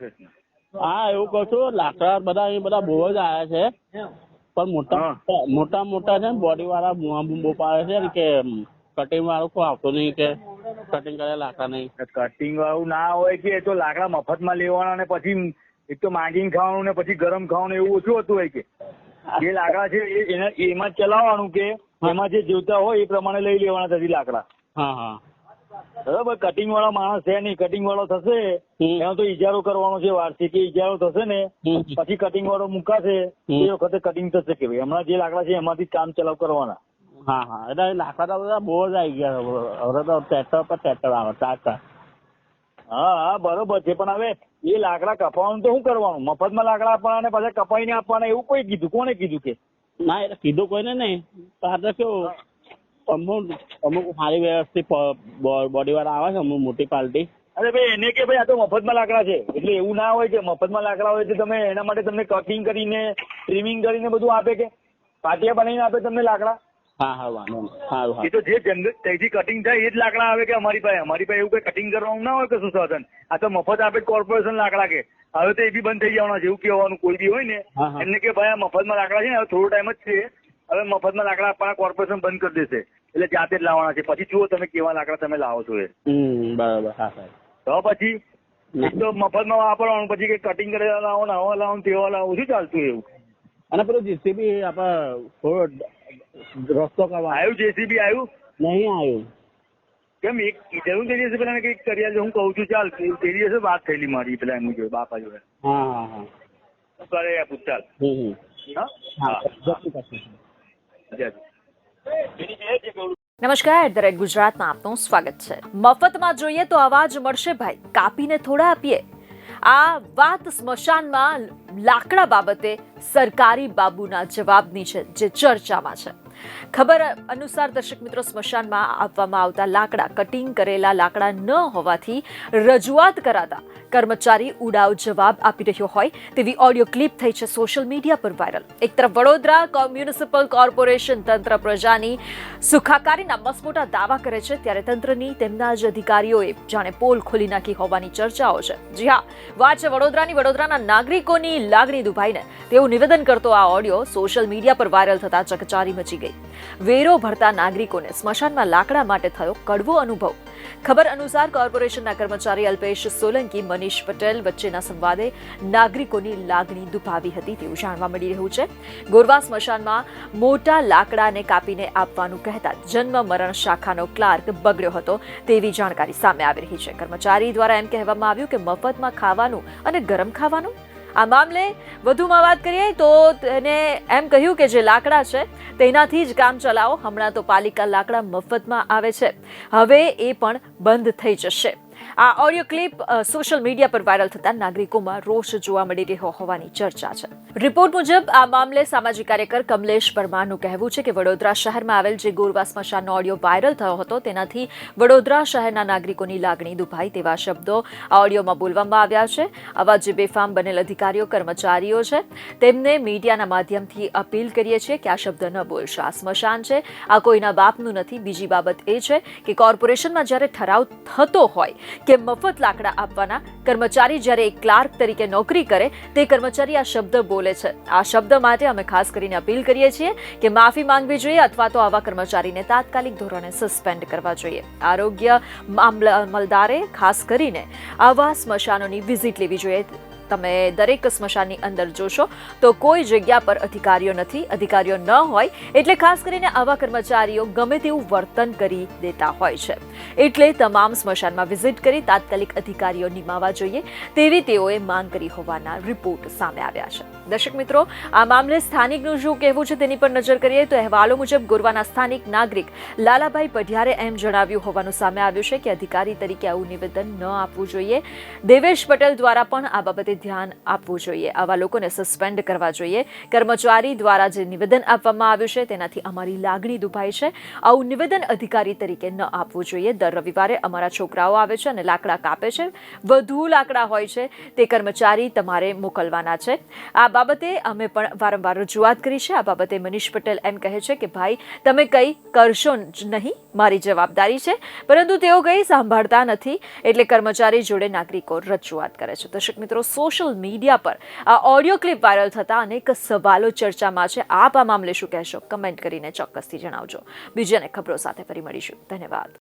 કૃષ્ણ હા એવું કહું છું લાકડા બધા અહીં બધા બહુ જ આવ્યા છે. પણ મોટા મોટા મોટા છે બોડી વાળા બૂમા પાડે છે ને કે કટિંગ વાળું કોઈ આવતું નહીં કે કટિંગ કરે લાકડા નહીં. કટિંગ વાળું ના હોય કે એ તો લાકડા મફતમાં લેવાના ને પછી એક તો માંગીને ખાવાનું ને પછી ગરમ ખાવાનું એવું ઓછું હતું હોય કે. જે લાકડા છે એમાં ચલાવવાનું કે એમાં જે જોતા હોય એ પ્રમાણે લઈ લેવાના ત્યાંથી લાકડા. હા હા. બરાબર કટિંગ વાળા માણસ છે નહીં કટિંગ વાળો થશે એનો તો ઇજારો કરવાનો છે વાર્ષિક ઇજારો થશે ને પછી કટિંગ વાળો મુકાશે એ વખતે કટિંગ થશે કે ભાઈ? હમણાં જે લાકડા છે એમાંથી કામ ચલાવ કરવાના. હા હા. એટલે લાકડા તો બધા બહુ જ આવી ગયા હવે તો ટ્રેક્ટર પર ટ્રેક્ટર આવે ટ્રેક્ટર હા હા બરોબર છે. પણ હવે એ લાકડા કપાવાનું તો શું કરવાનું? મફતમાં લાકડા આપવાના અને પાછા કપાઈને આપવાના એવું કોઈ કીધું? કોને કીધું કે? ના એટલે કીધું કોઈને નહીં. તો આ તો કેવું? અમુક અમુક સારી વ્યવસ્થિત બોડી વાળા આવે છે અમુક મોટી પાર્ટી અરે ભાઈ એને કે ભાઈ આ તો મફતમાં લાકડા છે. એટલે એવું ના હોય કે મફતમાં લાકડા હોય તો તમે એના માટે તમને કટિંગ કરીને ટ્રીમિંગ કરીને બધું આપે કે? પાટિયા બનાવીને આપે તમને લાકડા? હા હા વાંધો નહીં. હા. એ તો જે જંગલ ત્યાંથી કટિંગ થાય એ જ લાકડા આવે કે અમારી પાસે? અમારી પાસે એવું કઈ કટિંગ કરવાનું ના હોય કશું સાધન આ તો મફત આપે કોર્પોરેશન લાકડા કે. હવે તો એ બી બંધ થઈ જવાના છે એવું કહેવાનું કોઈ બી હોય ને. એમને કે ભાઈ આ મફતમાં લાકડા છે ને હવે થોડો ટાઈમ જ છે. હવે મફતમાં લાકડા આપવાના કોર્પોરેશન બંધ કરી દેશે. એટલે જાતે જ લાવવાના છે. પછી જુઓ તમે કેવા લાકડા તમે લાવો છો એ. બરાબર હા સાહેબ. તો પછી એક તો મફતમાં વાપરવાનું પછી કે કટિંગ કરેલા લાવો ને આવા લાવો તેવા લાવો. શું ચાલતું એવું? અને પેલું જેસીબી આપણે થોડો રસ્તો કરવા આવ્યું જેસીબી આવ્યું? નહીં આવ્યું. કેમ એક જરૂર તે દિવસે પેલા કંઈક કરી આલજે. હું કહું છું ચાલ તે દિવસે વાત થયેલી મારી પેલા એમની જોડે બાપા જોડે. હા હા હા. કરે પૂછ ચાલ. હા? હા નમસ્કાર, દરેક ગુજરાતમાં આપનું સ્વાગત છે. મફતમાં જોઈએ તો અવાજ મળશે ભાઈ. કાપીને થોડા આપીએ. આ વાત સ્મશાનમાં લાકડા બાબતે સરકારી બાબુના જવાબની છે, જે ચર્ચામાં છે. ખબર અનુસાર દર્શક મિત્રો સ્મશાનમાં આપવામાં આવતા લાકડા, કટિંગ કરેલા લાકડા ન હોવાથી રજૂઆત કરાતા કર્મચારી ઉડાવ જવાબ આપી રહ્યો હોય તેવી ઓડિયો ક્લિપ થઈ છે સોશિયલ મીડિયા પર વાયરલ. એક તરફ વડોદરા મ્યુનિસિપલ કોર્પોરેશન તંત્ર પ્રજાની સુખાકારીના મસમોટા દાવા કરે છે, ત્યારે તંત્રની તેમના જ અધિકારીઓએ જાણે પોલ ખોલી નાખી હોવાની ચર્ચાઓ છે. જી હા, વાત છે વડોદરાની. વડોદરાના નાગરિકોની લાગણી દુભાઈને. તેવું નિવેદન કરતો આ ઓડિયો સોશિયલ મીડિયા પર વાયરલ થતા ચકચારી મચી ગઈ. વેરો ભરતા નાગરિકોને સ્મશાનમાં લાકડા માટે થયો કડવો અનુભવ. ખબર અનુસાર કોર્પોરેશનના કર્મચારી અલ્પેશ સોલંકી, મનીષ પટેલ વચ્ચેના સંવાદે નાગરિકોની લાગણી દુભાવી હતી તેવું જાણવા મળી રહ્યું છે. ગોરવા સ્મશાનમાં મોટા લાકડાને કાપીને આપવાનું કહેતા જન્મ મરણ શાખાનો ક્લાર્ક બગડ્યો હતો તેવી જાણકારી સામે આવી રહી છે. કર્મચારી દ્વારા એમ કહેવામાં આવ્યું કે મફતમાં ખાવાનું અને ગરમ ખાવાનું આ મામલે વધુમાં વાત કરીએ તો તેને એમ કહ્યું કે જે લાકડા છે, તેનાથી જ કામ ચલાવો. હમણાં તો પાલિકા લાકડા મફતમાં આવે છે. હવે એ પણ બંધ થઈ જશે. આ ઓડિયો ક્લિપ સોશિયલ મીડિયા પર વાયરલ થતા નાગરિકોમાં રોષ જોવા મળી રહ્યો હોવાની ચર્ચા છે. રિપોર્ટ મુજબ, આ મામલે સામાજિક કાર્યકર કમલેશ પરમારનું કહેવું છે કે વડોદરા શહેરમાં આવેલ જે ગોરવા સ્મશાનનો ઓડિયો વાયરલ થયો હતો, તેનાથી વડોદરા શહેરના નાગરિકોની લાગણી દુભાઈ તેવા શબ્દો આ ઓડિયોમાં બોલવામાં આવ્યા છે. આવા જે બેફામ બનેલ અધિકારીઓ, કર્મચારીઓ છે, તેમને મીડિયાના માધ્યમથી અપીલ કરીએ છીએ કે આ શબ્દ ન બોલશો આ સ્મશાન છે, આ કોઈના બાપનું નથી. બીજી બાબત એ છે કે કોર્પોરેશનમાં જ્યારે ઠરાવ થતો હોય કે મફત લાકડા આપવાના કર્મચારી જ્યારે એક ક્લાર્ક તરીકે નોકરી કરે, તે કર્મચારી આ શબ્દ બોલે છે. આ શબ્દ માટે અમે ખાસ કરીને અપીલ કરીએ છીએ કે માફી માંગવી જોઈએ અથવા તો આવા કર્મચારીને તાત્કાલિક ધોરણે સસ્પેન્ડ કરવા જોઈએ. આરોગ્ય અમલદારે ખાસ કરીને આવા સ્મશાનોની વિઝિટ લેવી જોઈએ. તમે દરેક સ્મશાનની અંદર જોશો તો કોઈ જગ્યા પર અધિકારીઓ નથી, અધિકારીઓ ન હોય એટલે ખાસ કરીને આવા કર્મચારીઓ ગમે તેવું વર્તન કરી દેતા હોય છે. એટલે તમામ સ્મશાનમાં વિઝિટ કરી તાત્કાલિક અધિકારીઓ નિમાવા જોઈએ તેવી તેઓએ માંગ કરી હોવાના રિપોર્ટ સામે આવ્યા છે. દર્શક મિત્રો, આ મામલે સ્થાનિકનું શું કહેવું છે તેની પર નજર કરીએ તો અહેવાલો મુજબ ગોરવાના સ્થાનિક નાગરિક લાલાભાઈ પઢિયારે એમ જણાવ્યું હોવાનું સામે આવ્યું છે કે અધિકારી તરીકે આવું નિવેદન ન આપવું જોઈએ. દેવેશ પટેલ દ્વારા પણ આ બાબતે ધ્યાન આપવું જોઈએ. આવા લોકોને સસ્પેન્ડ કરવા જોઈએ. કર્મચારી દ્વારા જે નિવેદન આપવામાં આવ્યું છે તેનાથી અમારી લાગણી દુભાઈ છે. આવું નિવેદન અધિકારી તરીકે ન આપવું જોઈએ. દર રવિવારે અમારા છોકરાઓ આવે છે અને લાકડા કાપે છે. વધુ લાકડા હોય છે. તે કર્મચારી તમારે મોકલવાના છે. આ બાબતે અમે પણ વારંવાર રજૂઆત કરી છે. આ બાબતે મનીષ પટેલ એમ કહે છે કે, ભાઈ, તમે કંઈ કરશો જ નહીં, મારી જવાબદારી છે. પરંતુ તેઓ કંઈ સાંભળતા નથી, એટલે કર્મચારી જોડે નાગરિકો રજૂઆત કરે છે. દર્શક મિત્રો, સોશિયલ મીડિયા પર આ ઓડિયો ક્લિપ વાયરલ થતા અનેક સવાલો ચર્ચામાં છે. આપ આ મામલે શું કહેશો? કમેન્ટ કરીને ચોક્કસથી જણાવજો. બીજી અનેક ખબરો સાથે ફરી મળીશું. ધન્યવાદ.